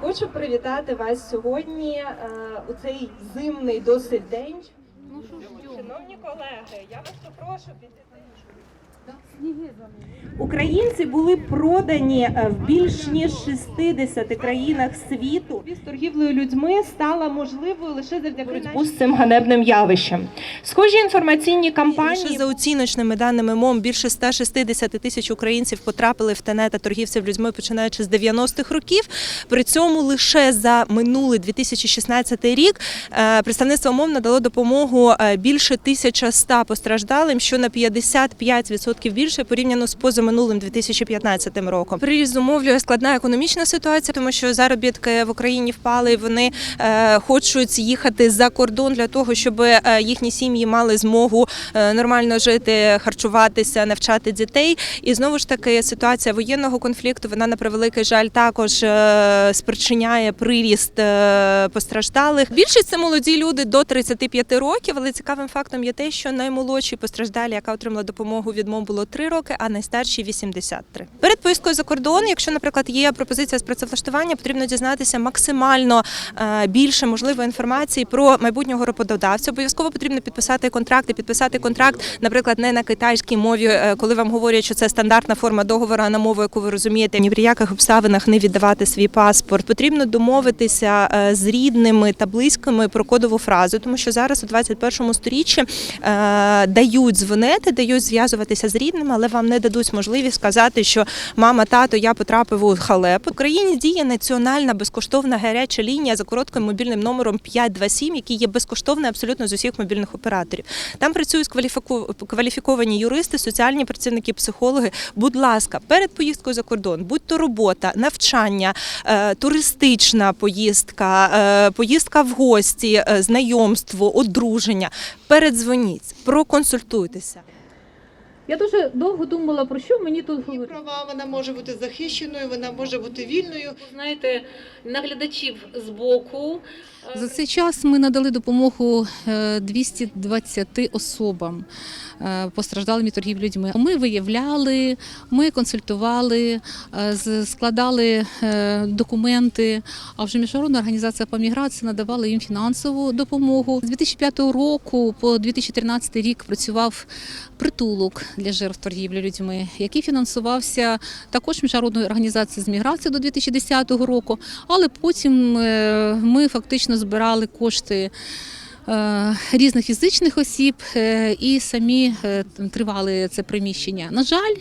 Хочу привітати вас сьогодні е, у цей зимний досить день. Шановні колеги, я вас попрошу піти. Українці були продані е, в більш ніж 60 країнах світу. З торгівлею людьми стала можливою лише завдяки боротьбу з цим ганебним явищем. Схожі інформаційні кампанії Лише за оціночними даними МОМ більше 160 тисяч українців потрапили в ТНЕ та торгівців людьми починаючи з 90-х років. При цьому лише за минулий 2016 рік е, представництво МОМ надало допомогу е, більше 1100 постраждалим, що на 55% більше порівняно з позаминулим 2015 роком. Приріст зумовлює складна економічна ситуація, тому що заробітки в Україні впали. і Вони е, хочуть їхати за кордон для того, щоб е, їхні сім'ї мали змогу е, нормально жити, харчуватися, навчати дітей. І знову ж таки ситуація воєнного конфлікту вона на превеликий жаль також спричиняє приріст постраждалих. Більшість це молоді люди до 35 років, але цікавим фактом є те, що наймолодші постраждалі, яка отримала допомогу від МОМ, було 3 роки, а найстарші 83. Перед поїздкою за кордон, якщо, наприклад, є пропозиція з працевлаштування, потрібно дізнатися максимально е, більше можливої інформації про майбутнього роботодавця. Обов'язково потрібно підписати контракт і підписати контракт, наприклад, не на китайській мові, е, коли вам говорять, що це стандартна форма договору, а на мову, яку ви розумієте, ні в яких обставинах не віддавати свій паспорт. Потрібно домовитися е, з рідними та близькими про кодову фразу, тому що зараз у 21 сторіччі дають дзвонити, дають зв'язуватися з рідними, але вам не дадуть можливість сказати, що мама, тато, я потрапив у халеп. В Україні діє національна безкоштовна гаряча лінія за коротким мобільним номером 527, який є безкоштовний абсолютно з усіх мобільних операторів. Там працюють кваліфіковані юристи, соціальні працівники, психологи. Будь ласка, перед поїздкою за кордон, будь то робота, навчання, е, туристична поїздка, е, поїздка в гості, е, знайомство, одруження. Передзвоніть, проконсультуйтеся. Я дуже довго думала, про що мені тут Її говорити. права вона може бути захищеною, вона може бути вільною. Знаєте, наглядачів з боку. е, За цей час ми надали допомогу е, 220 особам е, постраждалим від торгів людьми. Ми виявляли, ми консультували, е, складали е, документи. А вже міжнародна організація по міграції надавала їм фінансову допомогу. З 2005 року по 2013 рік працював притулок для жертв торгівлі людьми, який фінансувався також міжнародною організацією з міграції до 2010 року. Але потім е, ми фактично збирали кошти. е, Різних фізичних осіб е, і самі тривали це приміщення. На жаль,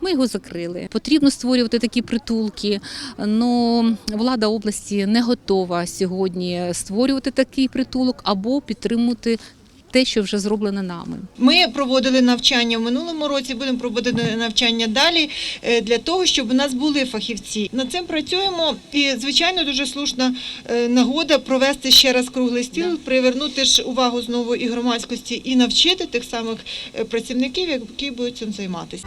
ми його закрили. Потрібно створювати такі притулки. але влада області не готова сьогодні створювати такий притулок або підтримувати те, що вже зроблено нами. Ми проводили навчання в минулому році, будемо проводити навчання далі е, для того, щоб у нас були фахівці. Над цим працюємо, і звичайно дуже слушна е, нагода провести ще раз круглий стіл, привернути ж увагу знову і громадськості, і навчити тих самих е, працівників, які будуть цим займатися.